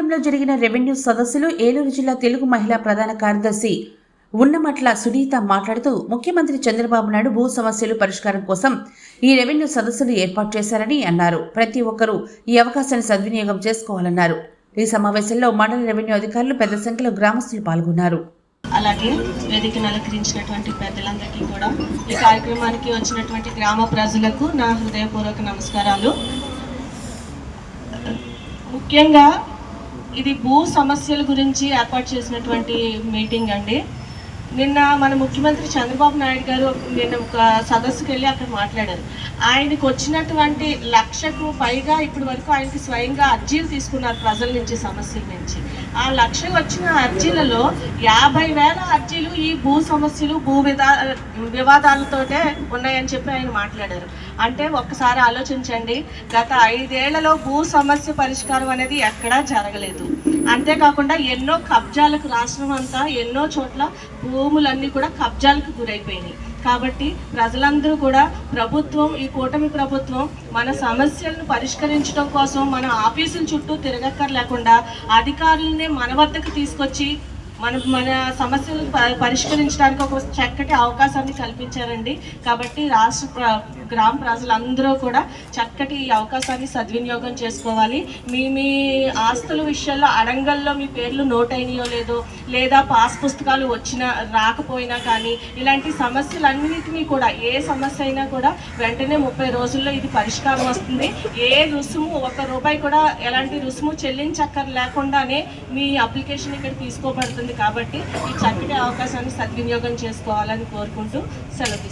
జరిగిన రెవెన్యూ సదస్సులో ఏలూరు జిల్లా తెలుగు మహిళా ప్రధాన కార్యదర్శి ఉన్నమట్ల సునీత మాట్లాడుతూ ముఖ్యమంత్రి చంద్రబాబు నాయుడు భూ సమస్యలు పరిష్కారం కోసం ఈ రెవెన్యూ సదస్సులు ఏర్పాటు చేశారని అన్నారు. ప్రతి ఒక్కరూ ఈ అవకాశాన్ని సద్వినియోగం చేసుకోవాలన్నారు. ఈ సమావేశంలో మండల రెవెన్యూ అధికారులు పెద్ద సంఖ్యలో గ్రామస్తులు పాల్గొన్నారు. అలాగే వేదికను అలంకరించినటువంటి పెద్దలందరికీ కూడా ఈ కార్యక్రమానికి వచ్చినటువంటి గ్రామ ప్రజలకు నా హృదయపూర్వక నమస్కారాలు. ముఖ్యంగా ఇది భూ సమస్యల గురించి ఏర్పాటు చేసినటువంటి మీటింగ్ అండి. నిన్న మన ముఖ్యమంత్రి చంద్రబాబు నాయుడు గారు నిన్న ఒక సదస్సుకు వెళ్ళి అక్కడ మాట్లాడారు. ఆయనకు వచ్చినటువంటి లక్షకు పైగా ఇప్పటి వరకు ఆయనకి స్వయంగా అర్జీలు తీసుకున్నారు ప్రజల నుంచి సమస్యల నుంచి. ఆ లక్ష వచ్చిన అర్జీలలో యాభై వేల అర్జీలు ఈ భూ సమస్యలు భూ విధా వివాదాలతోటే ఉన్నాయని చెప్పి ఆయన మాట్లాడారు. అంటే ఒక్కసారి ఆలోచించండి గత ఐదేళ్ళలో భూ సమస్య పరిష్కారం అనేది ఎక్కడా జరగలేదు. అంతేకాకుండా ఎన్నో కబ్జాలకు రాష్ట్రం అంతా ఎన్నో చోట్ల భూములన్నీ కూడా కబ్జాలకు గురైపోయినాయి. కాబట్టి ప్రజలందరూ కూడా ప్రభుత్వం ఈ కూటమి ప్రభుత్వం మన సమస్యలను పరిష్కరించడం కోసం మన ఆఫీసుల చుట్టూ తిరగక్కర్లేకుండా అధికారులనే మన వద్దకు తీసుకొచ్చి మన మన సమస్యలను ప- పరిష్కరించడానికి ఒక చక్కటి అవకాశాన్ని కల్పించారండి. కాబట్టి రాష్ట్ర ప్ర- గ్రామ ప్రజలందరూ కూడా చక్కటి ఈ అవకాశాన్ని సద్వినియోగం చేసుకోవాలి. మీ మీ ఆస్తుల విషయంలో అడంగల్లో మీ పేర్లు నోట్ అయినాయో లేదో లేదా పాస్ పుస్తకాలు వచ్చినా రాకపోయినా కానీ ఇలాంటి సమస్యలన్నిటినీ కూడా ఏ సమస్య అయినా కూడా వెంటనే ముప్పై రోజుల్లో ఇది పరిష్కారం వస్తుంది. ఏ రుసుము ఒక రూపాయి కూడా ఎలాంటి రుసుము చెల్లించక్కర్ లేకుండానే మీ అప్లికేషన్ ఇక్కడ తీసుకోబడుతుంది. కాబట్టి ఈ చక్కటి అవకాశాన్ని సద్వినియోగం చేసుకోవాలని కోరుకుంటూ సెలవు